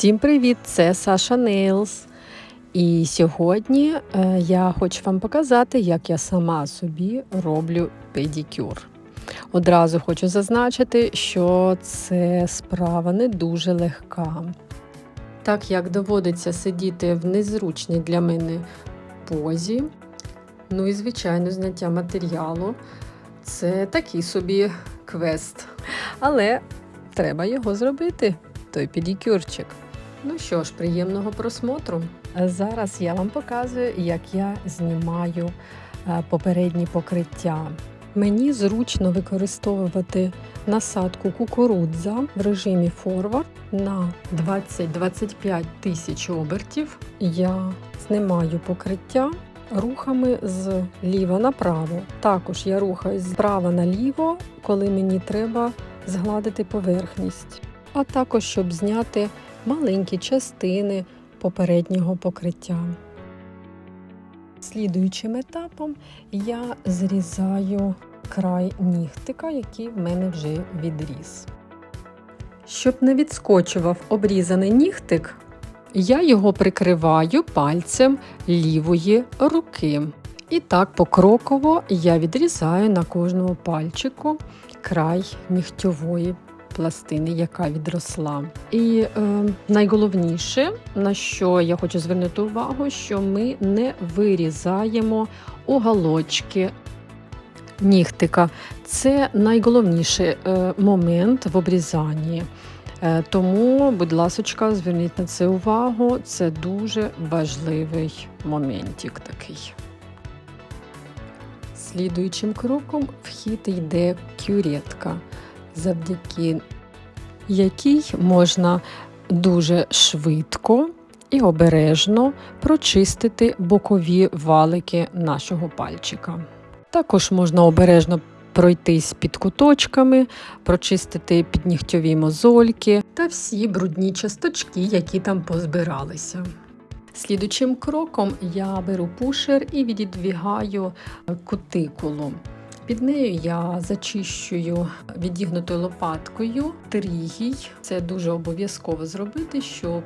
Всім привіт! Це Саша Нейлс. І сьогодні е, я хочу вам показати, як я сама собі роблю педикюр. Одразу хочу зазначити, що це справа не дуже легка. Так як доводиться сидіти в незручній для мене позі, ну і звичайно, зняття матеріалу це такий собі квест. Але треба його зробити, той педикюрчик. Ну що ж, приємного просмотру. Зараз я вам показую, як я знімаю е, попередні покриття. Мені зручно використовувати насадку кукурудза в режимі форвард на 20-25 тисяч обертів. Я знімаю покриття рухами з ліва направо. Також я рухаюсь справа наліво, коли мені треба згладити поверхність, а також щоб зняти маленькі частини попереднього покриття. Слідуючим етапом я зрізаю край нігтика, який в мене вже відріз. Щоб не відскочував обрізаний нігтик, я його прикриваю пальцем лівої руки. І так покроково я відрізаю на кожному пальчику край нігтьової пластини, яка відросла. І е, найголовніше, на що я хочу звернути увагу, що ми не вирізаємо уголочки нігтика. Це найголовніший е, момент в обрізанні. Е, тому, будь ласка, зверніть на це увагу. Це дуже важливий моментик такий. Слідуючим кроком в хід йде кюретка, завдяки якій можна дуже швидко і обережно прочистити бокові валики нашого пальчика. Також можна обережно пройтись під куточками, прочистити піднігтьові мозольки та всі брудні часточки, які там позбиралися. Слідучим кроком я беру пушер і віддвігаю кутикулу. Під нею я зачищую відігнутою лопаткою трігій. Це дуже обов'язково зробити, щоб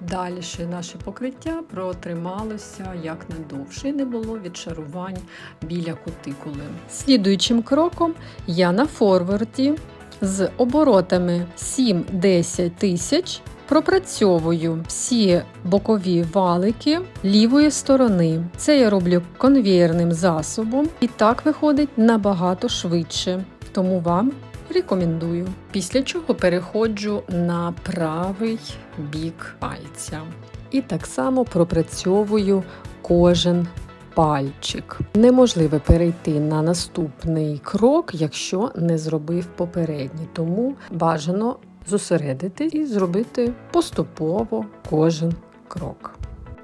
далі наше покриття протрималося якнайдовше і не було відшарувань біля кутикули. Слідуючим кроком я на форварді з оборотами 7-10 тисяч Пропрацьовую всі бокові валики лівої сторони. Це я роблю конвієрним засобом, і так виходить набагато швидше, тому вам рекомендую. Після чого переходжу на правий бік пальця. І так само пропрацьовую кожен пальчик. Неможливо перейти на наступний крок, якщо не зробив попередній, тому бажано зосередити і зробити поступово кожен крок.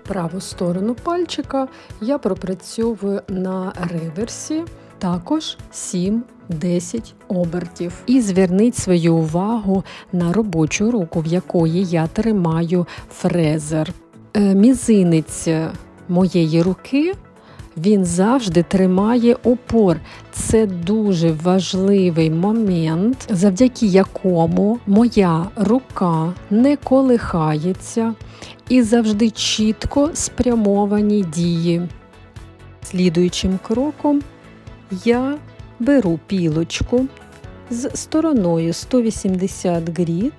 Праву сторону пальчика я пропрацьовую на реверсі також 7-10 обертів. І зверніть свою увагу на робочу руку, в якої я тримаю фрезер. Е, мізинець моєї руки він завжди тримає опор. Це дуже важливий момент, завдяки якому моя рука не колихається і завжди чітко спрямовані дії. Слідуючим кроком я беру пілочку з стороною 180 грід,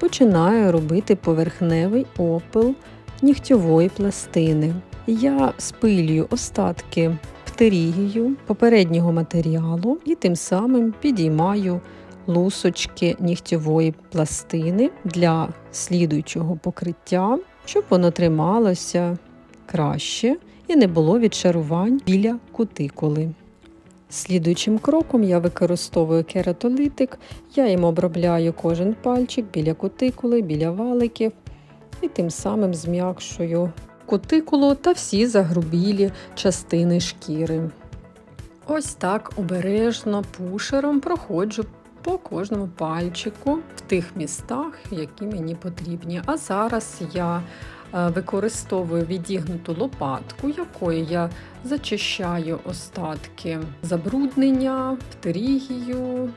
починаю робити поверхневий опил нігтьової пластини. Я спилюю остатки птерігію попереднього матеріалу і тим самим підіймаю лусочки нігтєвої пластини для слідуючого покриття, щоб воно трималося краще і не було відшарувань біля кутикули. Слідуючим кроком я використовую кератолитик, я їм обробляю кожен пальчик біля кутикули, біля валиків і тим самим зм'якшую кутикулу та всі загрубілі частини шкіри. Ось так обережно пушером проходжу по кожному пальчику в тих містах, які мені потрібні. А зараз я е, використовую відігнуту лопатку, якою я зачищаю остатки забруднення, птерігію,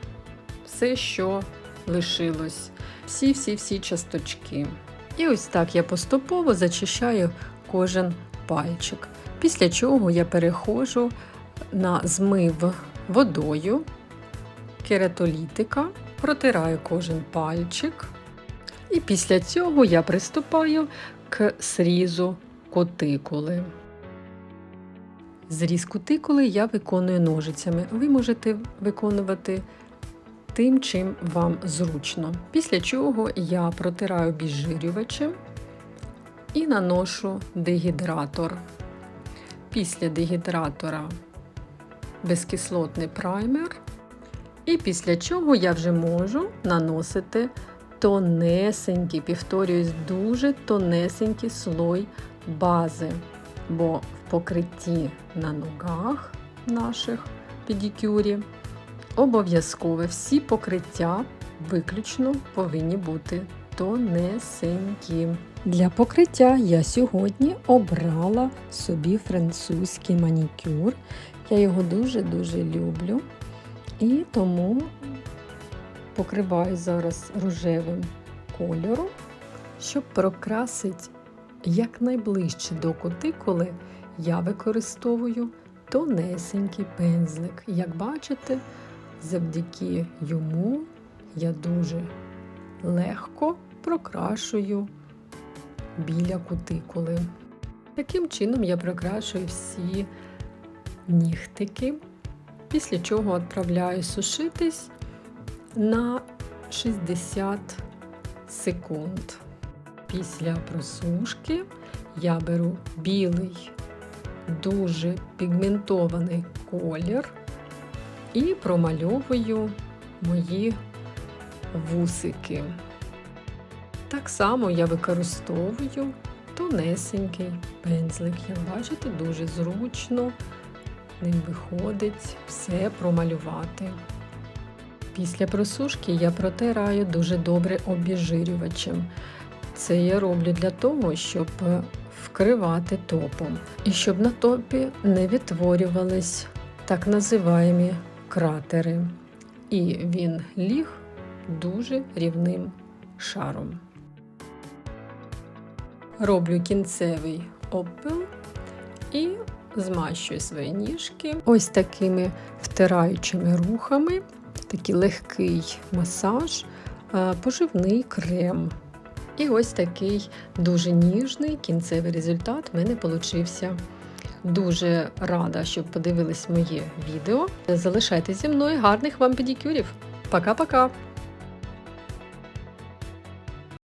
все, що лишилось, всі-всі-всі часточки. І ось так я поступово зачищаю кожен пальчик. Після чого я переходжу на змив водою кератолітика, протираю кожен пальчик. І після цього я приступаю к срізу кутикули. Зріз кутикули я виконую ножицями. Ви можете виконувати тим, чим вам зручно. Після чого я протираю біжирювачем і наношу дегідратор. Після дегідратора безкислотний праймер. І після чого я вже можу наносити тонесенький, повторююсь, дуже тонесенький слой бази. Бо в покритті на ногах наших педикюрі обов'язково всі покриття виключно повинні бути тонесенькі. Для покриття я сьогодні обрала собі французький манікюр. Я його дуже-дуже люблю. І тому покриваю зараз рожевим кольором, щоб прокрасити якнайближче до кутикули, я використовую тонесенький пензлик. Як бачите, завдяки йому я дуже легко прокрашую біля кутикули. Таким чином я прокрашую всі нігтики, після чого відправляю сушитись на 60 секунд. Після просушки я беру білий, дуже пігментований колір і промальовую мої вусики. Так само я використовую тонесенький пензлик. Як бачите, дуже зручно ним виходить все промалювати. Після просушки я протираю дуже добре обіжирювачем. Це я роблю для того, щоб вкривати топом. І щоб на топі не відтворювались так називаємо кратери. І він ліг дуже рівним шаром. Роблю кінцевий опил і змащую свої ніжки ось такими втираючими рухами, такий легкий масаж, е, поживний крем. І ось такий дуже ніжний кінцевий результат в мене получився. Дуже рада, що подивились моє відео. Залишайтеся зі мною гарних вам педикюрів. Пока-пока!